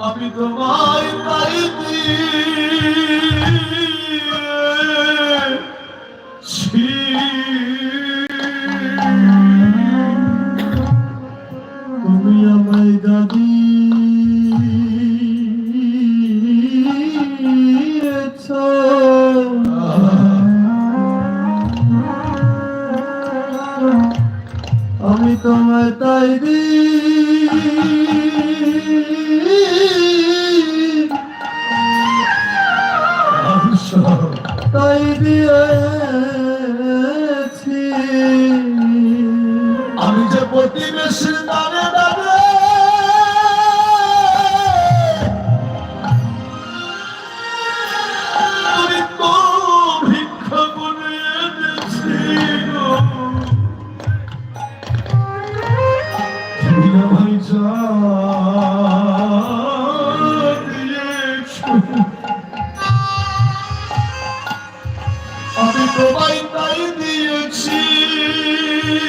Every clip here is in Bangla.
আমি তোমায় তাই তাই দিয়েছি আমি যে প্রতিবেশীর দানে দানে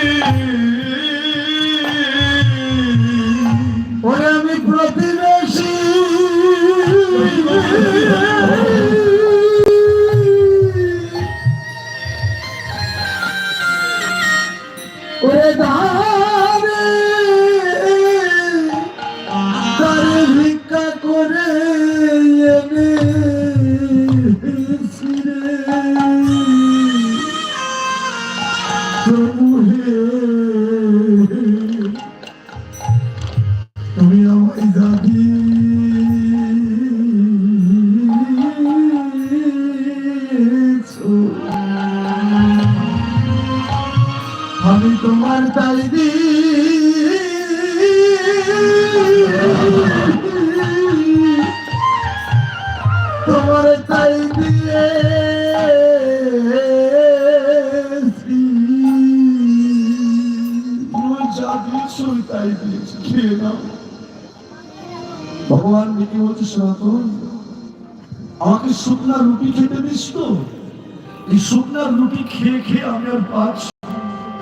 ওরে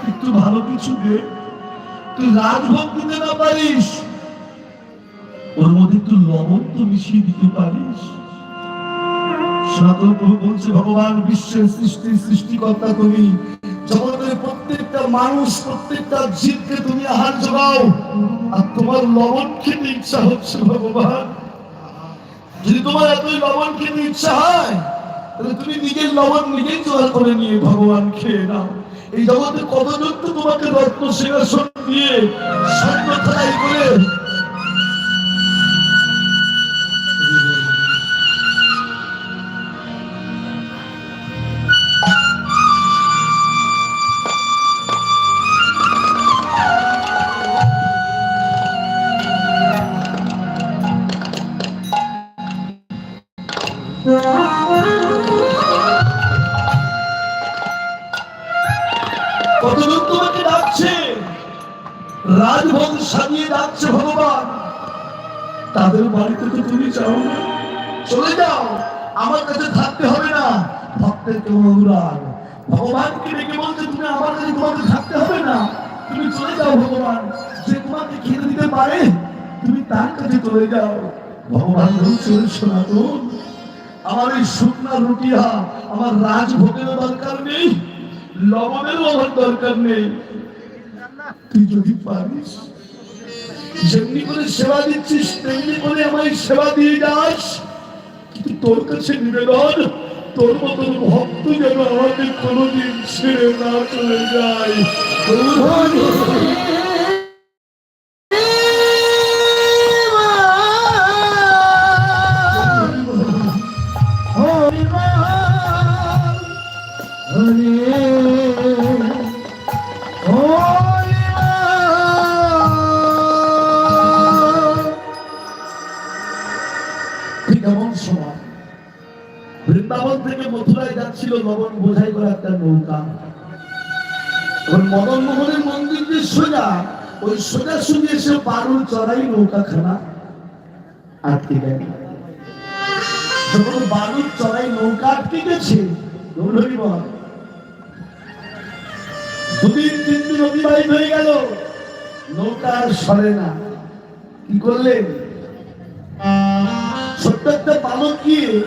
একটু ভালো কিছু দে। তুই রাজভোগ দিতে না পারিস? ওর মধ্যে একটু লবণ তো মিশিয়ে দিতে পারিস। বলছে, ভগবান বিশ্বের সৃষ্টি, সৃষ্টিকর্তা তুমি। জগতের প্রত্যেকটা মানুষ, প্রত্যেকটা জীবকে তুমি আহার যোগাও আর তোমার লবণ খেতে ইচ্ছা হচ্ছে ভগবান। যদি তোমার এতই লবণ খেতে ইচ্ছা হয় তুমি নিজের লবণ নিজেই জোগাড় করে নিয়ে ভগবান খেয়ে নাও। এই জগতে কতজন তো তোমাকে রত্ন সিংহাসন দিয়ে স্বর্ণ করে অনুরাগ ভগবানকে ডেকে বলছে, তুমি আমার কাছে তোমাকে থাকতে হবে না। তুমি চলে যাও, ভগবান। যে তোমাকে খেতে দিতে পারে, তুমি তার কাছে চলে যাও। ভগবান বলছে, সনাতন, আমার এই শুকনা রুটিয়া আমার রাজভোগেরও দরকার নেই, লবণেরও আমার দরকার নেই। তুই যদি পারিস, যেমনি করে সেবা দিচ্ছিস, তেমনি করে আমায় সেবা দিয়ে যাস। কিন্তু তোর কাছে নিবেদন তোর মতন ভক্ত যেন আমাদের কোনোদিন ছেড়ে না চলে যায়। ওই সোজা সুজি এসে বারুর চড়াই নৌকা খানা আটকে গেল। যখন বালুর চড়াই নৌকা আটকে গেছে দুদিন তিন দিন অতিবাহিত হয়ে গেল, নৌকা আর সরে না। কি করলেন? ছোট্ট একটা গিয়ে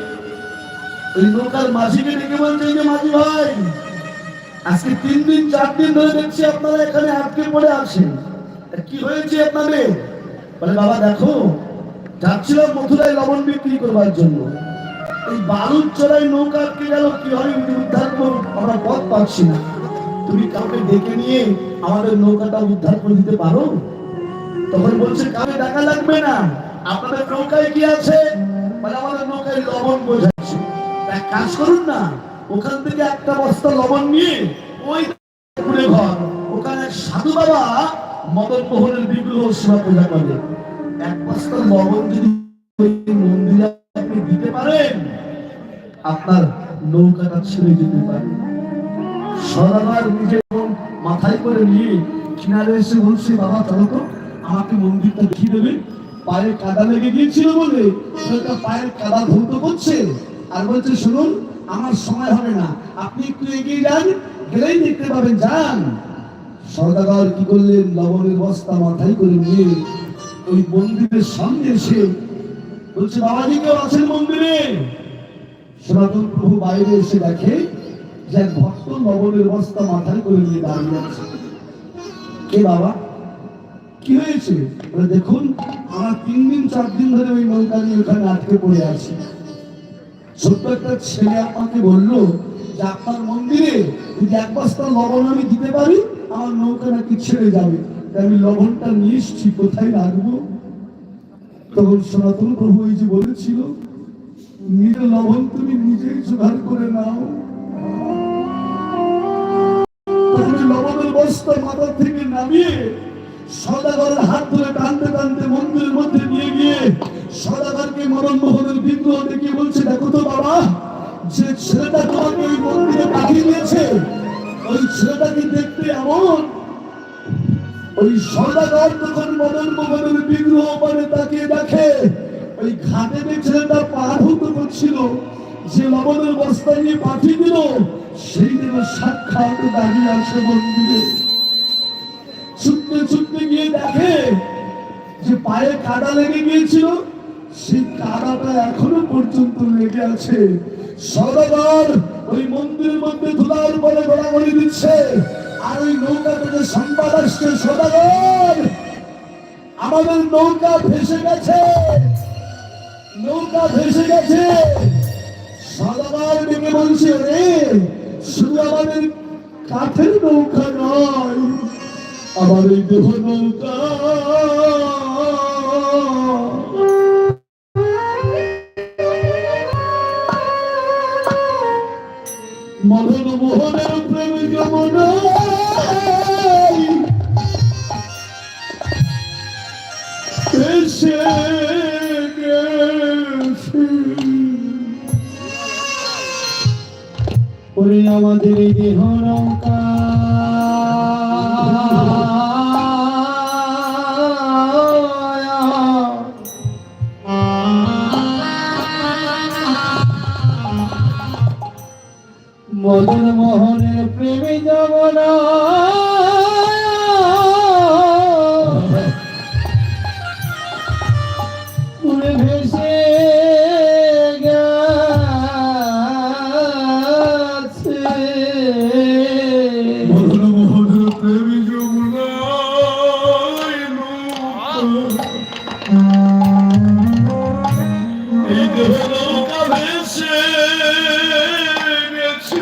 ওই নৌকার মাঝিকে ডেকে বলছে "এই যে, মাঝি ভাই, আজকে তিন দিন, চার দিন ধরে দেখছি আপনারা এখানে আটকে পড়ে আছেন। তা কি হয়েছে আপনাদের? বলে বাবা, দেখো, যাচ্ছিলাম মথুরায় লবণ বিক্রি করবার জন্য। এই বালুর চড়াই নৌকা আটকে গেল কীভাবে উদ্ধার করব আমরা পথ পাচ্ছি না। তুমি কাউকে ডেকে নিয়ে আমাদের নৌকাটা উদ্ধার করে দিতে পারো? তখন বলছে কাউকে টাকা লাগবে না। আপনাদের নৌকায় কি আছে? মানে আমাদের নৌকায় লবণ বোঝাচ্ছে। এক কাজ করুন না, ওখান থেকে একটা বস্তা লবণ নিয়ে ওই ঘর, ওখানে সাধু বাবা মদন মোহনের বিগ্রহ সেবা পূজা করে এক বস্তা লবণ যদি মন্দিরে আপনি দিতে পারেন, আপনার নৌকাটা ছেড়ে যেতে পারে। সদাবার নিজে মাথায় করে নিয়ে কিনারে এসে বলছে, বাবা চলো তো আমাকে মন্দিরটা দেখিয়ে দেবে। পায়ে কাদা লেগে গিয়েছিল বলে ছেলেটা পায়ের কাদা ধৌত করছে আর বলছে, শুনুন, আমার সময় হবে না। আপনি একটু এগিয়ে যান, গেলেই দেখতে পাবেন। যান। সদাগর কি করলেন? লবণের বস্তা মাথায় করে নিয়ে ওই মন্দিরের সামনে এসে বলছে, বাবাজি কেউ আছেন মন্দিরে? সনাতন প্রভু বাইরে এসে দেখে যে এক ভক্ত লবণের বস্তা মাথায় করে নিয়ে দাঁড়িয়ে আছে। কে বাবা, কি হয়েছে? দেখুন, আমার তিন দিন, চার দিন ধরে ওই নৌকা নিয়ে ওখানে আটকে পড়ে আছি। ছোট্ট একটা ছেলে আমাকে বলল আপনার মন্দিরে যদি এক বস্তা লবণ আমি দিতে পারি, আমার নৌকা নাকি ছেড়ে যাবে। আমি লবণটা নিয়ে এসছি, কোথায় রাখব? তখন সনাতন প্রভু এই যে বলেছিল, নিজের লবণ তুমি নিজেই জোগাড় করে নাও। লবণের বস্তা মাথা থেকে নামিয়ে সদাগরের হাত ধরে টানতে টানতে মন্দিরের মধ্যে নিয়ে গিয়ে সদাগরকে মদন মোহনের বিগ্রহ দেখিয়ে বলছে, দেখো তো বাবা যে ছেলেটা তোমাকে ওই মন্দিরে পাঠিয়ে দিয়েছে, ওই ছেলেটাকে দেখতে এমন, ওই সদাগর তখন মদন মোহনের বিগ্রহ মানে তাকিয়ে দেখে, ওই ঘাটে যে ছেলেটা পার করছিল যে লবণের বস্তা নিয়ে পাঠিয়ে দিল, সেই দিন সাক্ষাৎ দাঁড়িয়ে আছে মন্দিরে। ছুটতে ছুটতে গিয়ে দেখে যে পায়ে কাদা লেগে গিয়েছিল, সেই কাদাটা এখনও পর্যন্ত লেগে আছে। সদাগর ওই মন্দির মধ্যে ধুলার পরে গোড়াগড়ি দিচ্ছে। আর ওই নৌকা থেকে সংবাদ আসছে সদাগর আমাদের নৌকা ভেসে গেছে। নৌকা ভেসে গেছে। সদাগর ডেকে বলছে, রে, শুধু আমাদের কাঠের নৌকা নয় আমার এই দেহ নৌকা মোহনের প্রেম যমুনায় এসে গেছে। ওরে আমাদের দেহ নৌকা গেছে।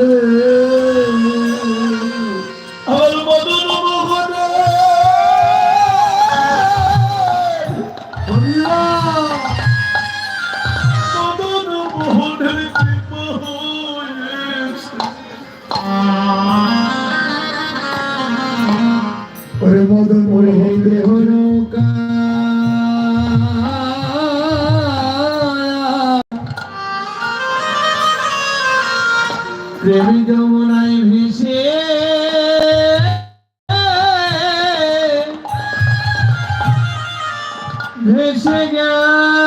গেছে। ভেসে গেছে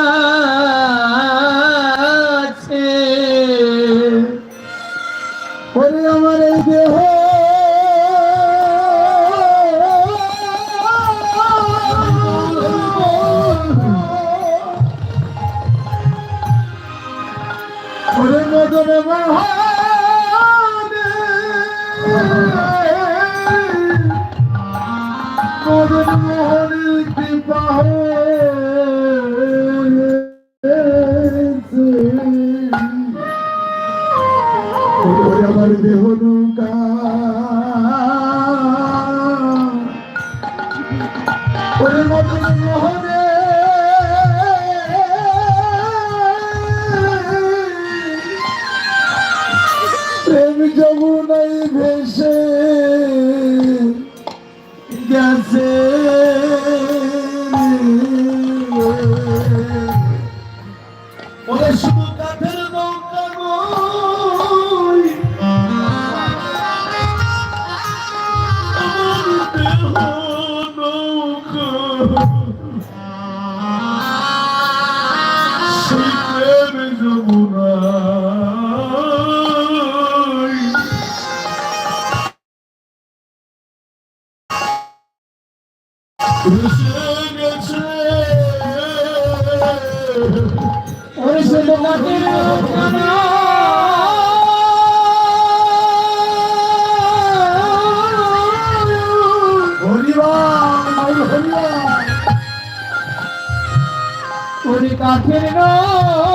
আমার দেহ নৌকা। মোহনে দেহ কাঠের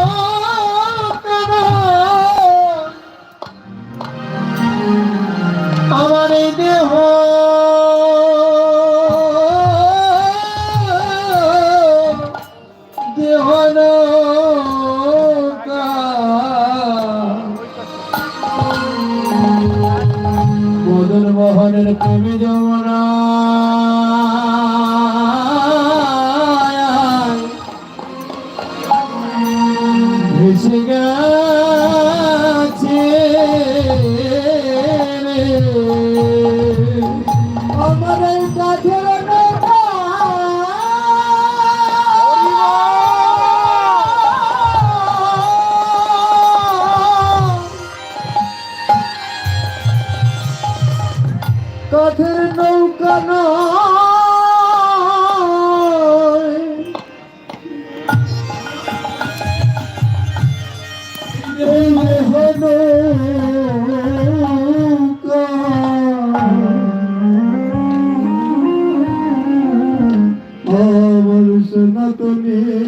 সনাতনে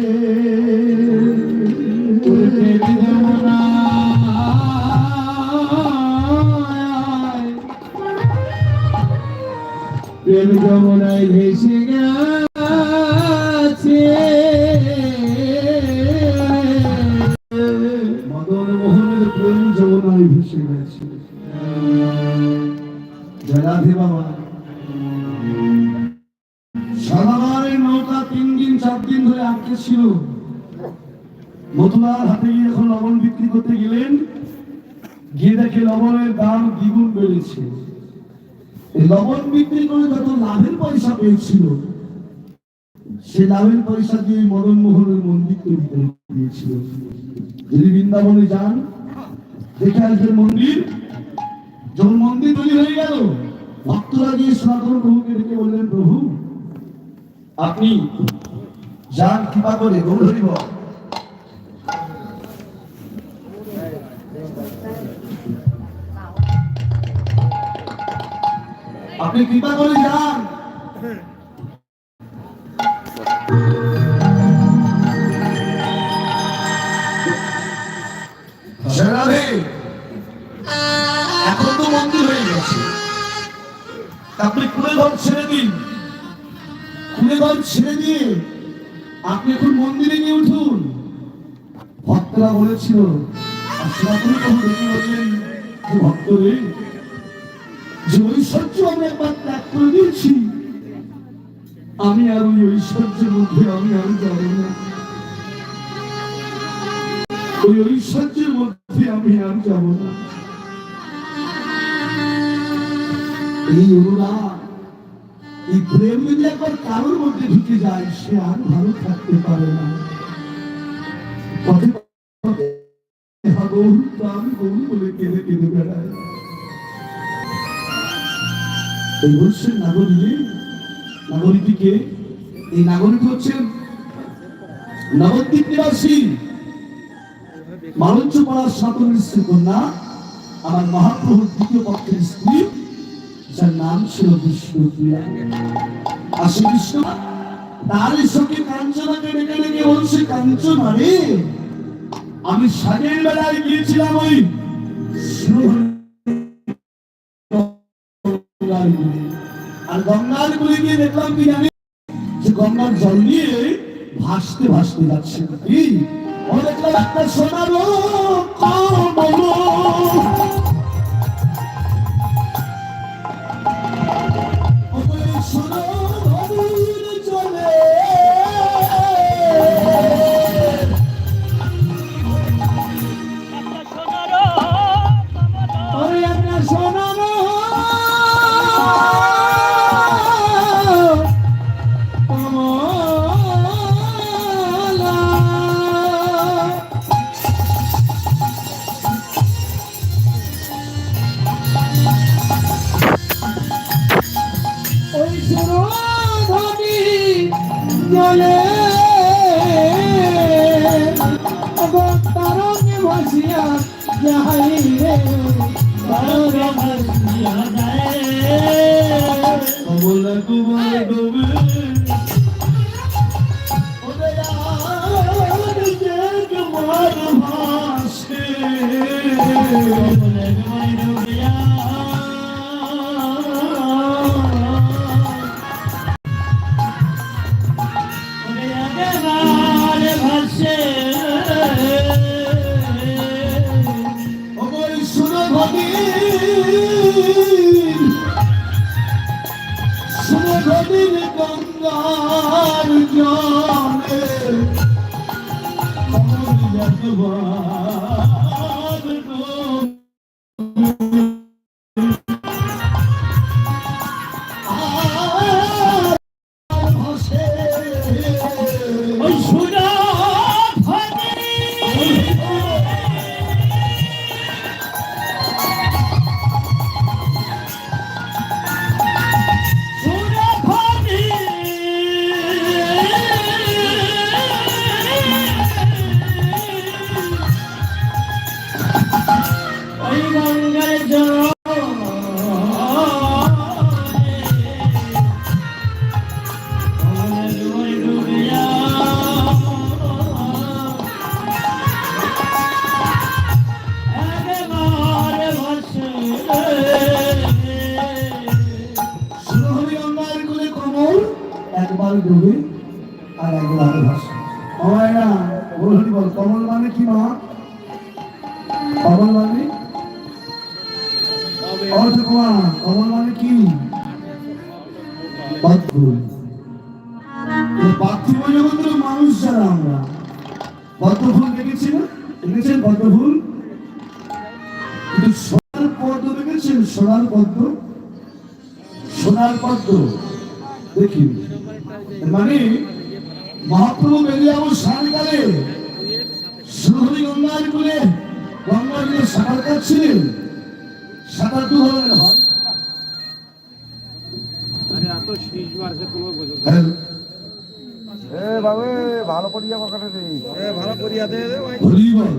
লবণের দাম দ্বিগুণ বেড়েছে। লবণ বিক্রি করে যত লাভের পয়সা পেয়েছিল সে লাভের পয়সা দিয়ে মদন মোহনের মন্দির তৈরি করে দিয়েছিল। যদি বৃন্দাবনে যান, দেখে আসবেন মন্দির। যখন মন্দির তৈরি হয়ে গেল, ভক্তরা গিয়ে সনাতন প্রভুকে ডেকে বললেন, প্রভু, আপনি যান কৃপা করে গৌর হরিব আপনি কৃপা করে যান। এখন তো মন্দির হয়ে গেছে। আপনি ছেড়ে দিন। ছেড়ে দিয়ে আপনি এখন মন্দিরে গিয়ে উঠুন। ভক্তরা বলেছিল বললেন ভক্ত রে যে ঐশ্বর্য আমি একবার ত্যাগ করে দিয়েছি আমি আর ওই ঐশ্বর্যের মধ্যে আমি আর যাব না। ওই ঐশ্বর্যের মধ্যে আমি আর যাব না এই এই প্রেম যদি একবার কারোর মধ্যে ঢুকে যায় সে আর ভালো থাকতে পারে না। পথে পথে বলে কেঁদে কেঁদে বেড়ায়। এই বলছেন নাগরিক, নাগরিকটিকে, এই নাগরিক হচ্ছেন নবদ্বীপ নিবাসী। মালঞ্চ পাড়ার সাতনের স্ত্রী কন্যা, আমার মহাপ্রভুর দ্বিতীয় পক্ষের স্ত্রী, যার নাম ছিল বিষ্ণুপ্রিয়া আসে বিষ্ণু তার সঙ্গে কাঞ্চনাকে ডেকে ডেকে বলছে কাঞ্চনা রে আমি সাজের বেলায় গিয়েছিলাম ওই গঙ্গার গুলি গিয়ে দেখলাম কি জানি যে গঙ্গার জল নিয়ে ভাসতে ভাসতে যাচ্ছে কি অনেকটা একটা সোনারো যায় কমল পার্থিব জগতের মানুষ যারা আমরা। পদ্মফুল দেখেছি না দেখেছেন পদ্মফুল কিন্তু সোনার পদ্ম দেখেছেন? সোনার পদ্ম? সোনার পদ্ম। দেখি। মানে মহাপ্রভু বেরিয়ে আমার সারকালে সুরহরি গঙ্গার কুলে সাঁতার কাটছিলেন। সাঁতার দু ধরনের হয়। হ্যাঁ, এ বাবু ভালো করিয়া কথা রে ভালো করিয়া দে হরি বল